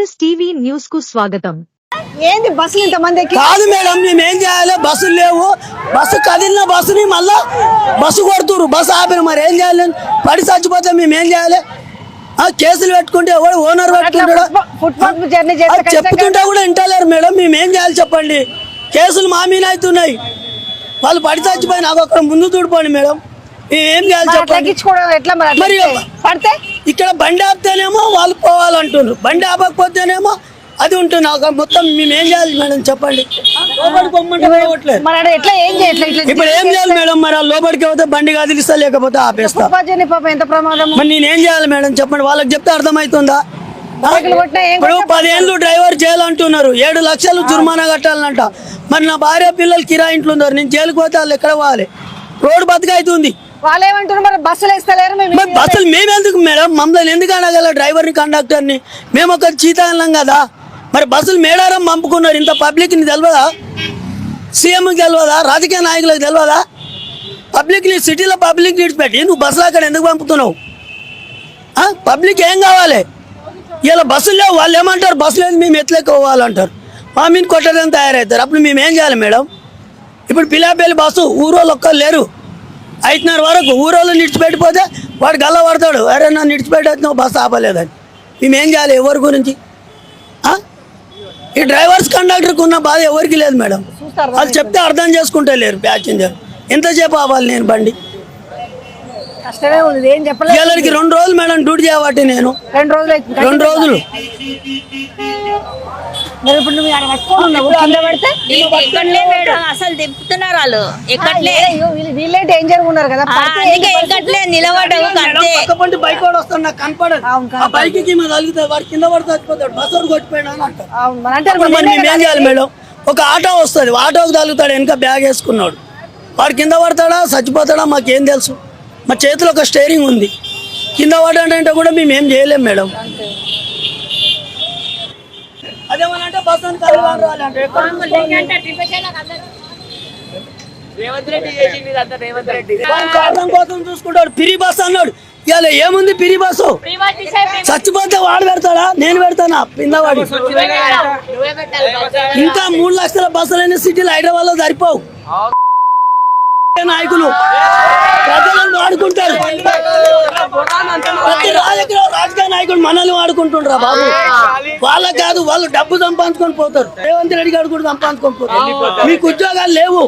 Success TV న్యూస్కు స్వాగతం. ఏంది బస్సులు ఇంతమంది ఎక్కి కాదు మేడం మేము ఏం చేయాలి? బస్సులు లేవు. బస్సు కదిలిన బస్సుని మళ్ళా బస్సు కొడుతురు బస్సు ఆపిన మరి ఏం చేయాలి? పడి చచ్చిపోతే మేము ఏం చేయాలి? ఆ కేసులు పెట్టుకుంటే ఎవడు ఓనర్ పెట్టుకుంటాడు? ఫుట్పాత్ జర్నీ అది చేస్తే కనీసం చెప్పుతుంటే కూడా వింటలేరు మేడం. మేము ఏం చేయాలి చెప్పండి? కేసులు మా మీద అవుతున్నాయి. వాళ్ళు పడి చచ్చిపోయి నాకు అక్కడ ముందు చూడిపోండి మేడం. మేము ఏం చేయాలి మరి అట్లా చెప్పండి? ఎక్కించుకోవడం ఎట్లా మరి? పడితే ఇక్కడ బండి ఆపితేనేమో వాళ్ళు పోవాలంటున్నారు. బండి ఆపకపోతేనేమో అది ఉంటుంది. మొత్తం మేము ఏం చేయాలి మేడం చెప్పండి. ఎట్లా ఏం ఇప్పుడు ఏం చేయాలి మేడం? మరి లోపలికి పోతే బండి కదిలిస్తా లేకపోతే ఆపేస్తా. ఎంత ప్రమాదం మరి నేనేం చేయాలి మేడం చెప్పండి? వాళ్ళకి చెప్తే అర్థమవుతుందా? ఇప్పుడు పదేళ్ళు డ్రైవర్ జైలు అంటున్నారు. ఏడు లక్షలు జుర్మానా కట్టాలంట. మరి నా భార్య పిల్లలు కిరాయి ఇంట్లో ఉన్నారు. నేను జైలుకి పోతే వాళ్ళు ఎక్కడ పోవాలి? రోడ్డు బతుక అవుతుంది వాళ్ళు ఏమంటారు మరి బస్సులు వేస్తలేరు మేము మరి బస్సులు మేమెందుకు మేడం? మమ్మల్ని ఎందుకు అనగల డ్రైవర్ని కండక్టర్ని? మేము ఒక చీత అన్నాం కదా. మరి బస్సులు మేడారం పంపుకున్నారు. ఇంత పబ్లిక్ని తెలియదా సీఎంకి తెలియదా రాజకీయ నాయకులకు తెలియదా పబ్లిక్ని సిటీలో పబ్లిక్ విడిచిపెట్టి నువ్వు బస్సులు అక్కడ ఎందుకు పంపుతున్నావు? పబ్లిక్ ఏం కావాలి? ఇలా బస్సులు లేవు. వాళ్ళు ఏమంటారు? బస్సులు లేదు మేము ఎట్లెక్క పోవాలంటారు మా మీద కొట్టడానికి తయారవుతారు అప్పుడు మేము ఏం చేయాలి మేడం? ఇప్పుడు పిలాపల్లి బస్సు ఊరోళ్ళు ఒక్కరు లేరు. ఐదున్నర వరకు ఊరోళ్ళు నిడిచిపెట్టిపోతే వాడు గల్ల పడతాడు. అరే నన్ను నిడిచిపెట్టేస్తున్నావు బస్సు ఆపలేదని. మేము ఏం చేయాలి ఎవరి గురించి? ఈ డ్రైవర్స్ కండక్టర్కి ఉన్న బాధ ఎవరికి లేదు మేడం. వాళ్ళు చెప్తే అర్థం చేసుకుంటే లేరు ప్యాసింజర్. ఎంతసేపు ఆవాలి నేను బండి? వీళ్ళకి రెండు రోజులు మేడం డ్యూటీ చేయబట్టి నేను. రెండు రోజులు రెండు రోజులు. మరి ఇప్పుడు నువ్వు ఆడ పట్టుకొని ఉన్నావు? కింద పడితే ఎక్కడలే మేడం అసలు తిప్పుతున్నారు వాళ్ళు. ఎక్కడలే అయ్యో, వీళ్ళు వీళ్ళే డేంజర్ ఉన్నారు కదా. ఆ, పడితే అందుకే ఎక్కడలే నిలబడవు కట్టే పక్క పంటి బైక్ వాడు వస్తాడు నాకు కనపడదు. అవును, ఆ బైక్కి మీద తగిలితే వాడు కింద పడితే చచ్చిపోతాడు బస్ వాడు కొట్టిపోయాడు అని అంటారు. అవును, మరి అంటారు అప్పుడు మరి మరి మేము ఏం చేయాలి మేడం? ఒక ఆటో వస్తుంది ఆటోకి తగులుతాడు వెనక బ్యాగ్ వేసుకున్నాడు. వాడు కింద పడతాడా చచ్చిపోతాడా మాకేం తెలుసు. మా చేతిలో ఒక స్టేరింగ్ ఉంది. కింద పడ్డాడంటే కూడా మేము ఏం చేయలేం మేడం. అదేమనంటే బస్ అని తగలబడి రాలంటే. ఎక్కడ వాడు కారణం కోసం చూసుకుంటాడు. పిరి బస్ అన్నాడు. ఇవాళ ఏముంది పిరి బస్సు? చచ్చిపోతే వాడు పెడతాడా? నేను పెడతానా? కిందవాడి ఇంకా మూడు లక్షల బస్సులైన సిటీలు హైదరాబాద్లో సరిపోవు నాయకులు. ప్రజలను వాడుకుంటారు. ప్రతి రాజకీయ రాజకీయ నాయకుడు మనల్ని వాడుకుంటుండ్రా బాబు. వాళ్ళకి కాదు వాళ్ళు డబ్బు సంపాదించుకొని పోతారు. రేవంత్ రెడ్డి గారు కూడా సంపాదించుకొని పోతారు. మీకు ఉద్యోగాలు లేవు.